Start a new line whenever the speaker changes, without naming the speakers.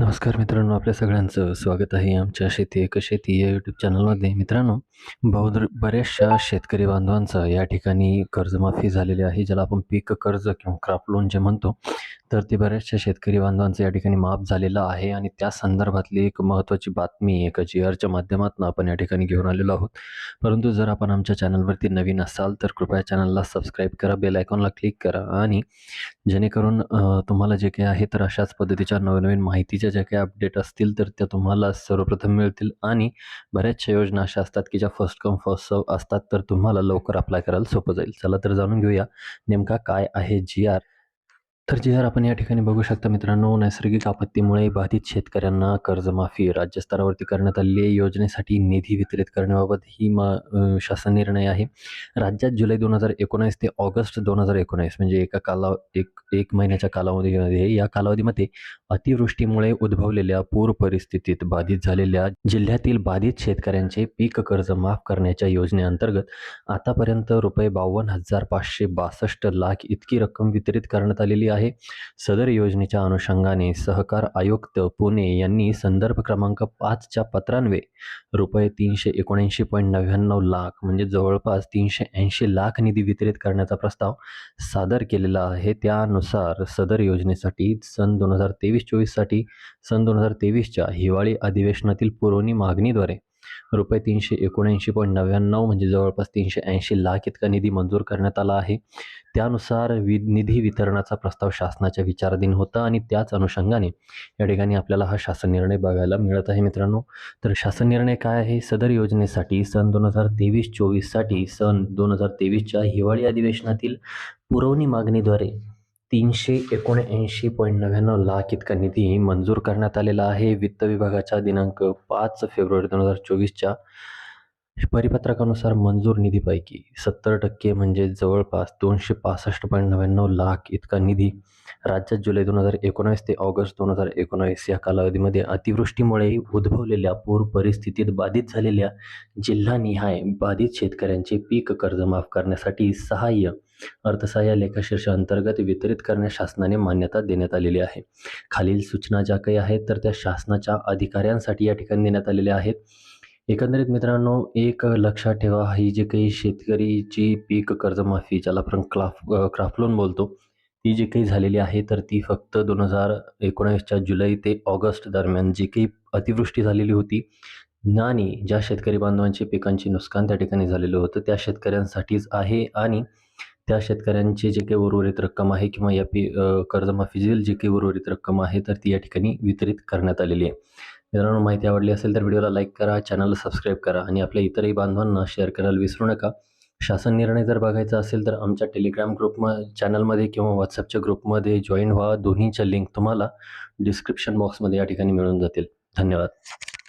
नमस्कार मित्रांनो आपल्या सगळ्यांचं स्वागत आहे आमच्या शेती एक शेती या यूट्यूब चॅनलमध्ये मित्रांनो बहुत बऱ्याचशा शेतकरी बांधवांचं या ठिकाणी कर्जमाफी झालेली आहे ज्याला आपण पीक कर्ज किंवा क्रॉप लोन जे म्हणतो. तर ते बऱ्याचशा शेतकरी बांधवांचं या ठिकाणी माफ झालेलं आहे आणि त्या संदर्भातली एक महत्त्वाची बातमी एका जी आरच्या माध्यमातून आपण या ठिकाणी घेऊन आलेलो आहोत. परंतु जर आपण आमच्या चॅनलवरती नवीन असाल तर कृपया चॅनलला सबस्क्राईब करा बेल आयकॉनला क्लिक करा आणि जेणेकरून तुम्हाला जे काही आहे तर अशाच पद्धतीच्या नवनवीन माहितीच्या ज्या काही अपडेट असतील तर त्या तुम्हाला सर्वप्रथम मिळतील आणि बऱ्याचशा योजना अशा असतात की ज्या फर्स्ट कम फर्स्ट सर्व असतात तर तुम्हाला लवकर अप्लाय करायला सोपं जाईल. चला तर जाणून घेऊया नेमका काय आहे जी आर तर जे आर आपण या ठिकाणी बघू शकता मित्रांनो नैसर्गिक आपत्तीमुळे बाधित शेतकऱ्यांना कर्जमाफी राज्य स्तरावरती करण्यात आलेली आहे. योजनेसाठी निधी वितरित करण्याबाबत ही म शासन निर्णय आहे राज्यात जुलै दोन हजार एकोणावीस ते ऑगस्ट दोन हजार एकोणावीस म्हणजे एका काला एक एक महिन्याच्या कालावधीमध्ये या कालावधीमध्ये अतिवृष्टीमुळे उद्भवलेल्या पूर परिस्थितीत बाधित झालेल्या जिल्ह्यातील बाधित शेतकऱ्यांचे पीक कर्ज माफ करण्याच्या योजनेअंतर्गत आतापर्यंत रुपये बावन्न हजार पाचशे बासष्ट लाख इतकी रक्कम वितरित करण्यात आलेली आहे सदर योजनेच्या अनुषंगाने सहकार आयुक्त पुणे यांनी संदर्भ क्रमांक पाचच्या पत्रान्वये रुपये तीनशे एकोणऐंशी पॉईंट नव्याण्णव लाख म्हणजे जवळपास तीनशे ऐंशी लाख निधी वितरित करण्याचा प्रस्ताव सादर केलेला आहे. त्यानुसार सदर योजनेसाठी सन दोन हजार तेवीस चोवीससाठी सन दोन हजार तेवीसच्या हिवाळी अधिवेशनातील पुरवणी मागणीद्वारे रुपये तीनशे एकोणऐंशी पॉईंट नव्याण्णव म्हणजे जवळपास तीनशे ऐंशी लाख इतका निधी मंजूर करण्यात आला आहे. त्यानुसार वि निधी वितरणाचा प्रस्ताव शासनाच्या विचाराधीन होता आणि त्याच अनुषंगाने या ठिकाणी आपल्याला हा शासन निर्णय बघायला मिळत आहे मित्रांनो. तर शासन निर्णय काय आहे? सदर योजनेसाठी सन दोन हजार तेवीस चोवीससाठी सन दोन हजार तेवीसच्या हिवाळी अधिवेशनातील पुरवणी मागणीद्वारे तीनशे एकोणऐंशी पॉईंट नव्याण्णव लाख इतका निधी मंजूर करण्यात आलेला आहे. वित्त विभागाच्या दिनांक पाच फेब्रुवारी दोन हजार चोवीसच्या परिपत्रकानुसार मंजूर निधीपैकी सत्तर टक्के म्हणजे जवळपास दोनशे पासष्ट पॉईंट नव्याण्णव लाख इतका निधी राज्यात जुलै दोन हजार एकोणावीस ते ऑगस्ट दोन हजार एकोणावीस या कालावधीमध्ये अतिवृष्टीमुळे उद्भवलेल्या पूर परिस्थितीत बाधित झालेल्या जिल्हानिहाय बाधित शेतकऱ्यांचे पीक कर्ज माफ करण्यासाठी सहाय्य अर्थसहाय्य लेखाशीर्ष अंतर्गत वितरित करण्यास शासनाने मान्यता देण्यात आलेली आहे. खालील सूचना ज्या काही आहेत तर त्या शासनाच्या अधिकाऱ्यांसाठी या ठिकाणी देण्यात आलेल्या आहेत. एकंदरीत मित्रांनो एक लक्षात ठेवा ही जी काही शेतकरीची पीक कर्जमाफी ज्याला आपण क्राफ क्राफ्ट लोन बोलतो ती जी काही झालेली आहे तर ती फक्त दोन हजार एकोणावीसच्या जुलै ते ऑगस्ट दरम्यान जी काही अतिवृष्टी झालेली होती आणि ज्या शेतकरी बांधवांचे पिकांचे नुकसान त्या ठिकाणी झालेलं होतं त्या शेतकऱ्यांसाठीच आहे आणि त्या शेतकऱ्यांचे जे काही उर्वरित रक्कम आहे किंवा या पी कर्जमाफीतील जी काही उर्वरित रक्कम आहे तर ती या ठिकाणी वितरित करण्यात आलेली आहे. मित्रांनो माहिती आवडली असेल तर व्हिडिओला लाईक करा चॅनलला सबस्क्राईब करा आणि आपल्या इतरही बांधवांना शेअर करायला विसरू नका. शासन निर्णय जर बघायचा असेल तर आमच्या टेलिग्राम ग्रुप चॅनलमध्ये किंवा व्हॉट्सअपच्या ग्रुपमध्ये जॉईन व्हा. दोन्हीच्या लिंक तुम्हाला डिस्क्रिप्शन बॉक्समध्ये या ठिकाणी मिळून जातील. धन्यवाद.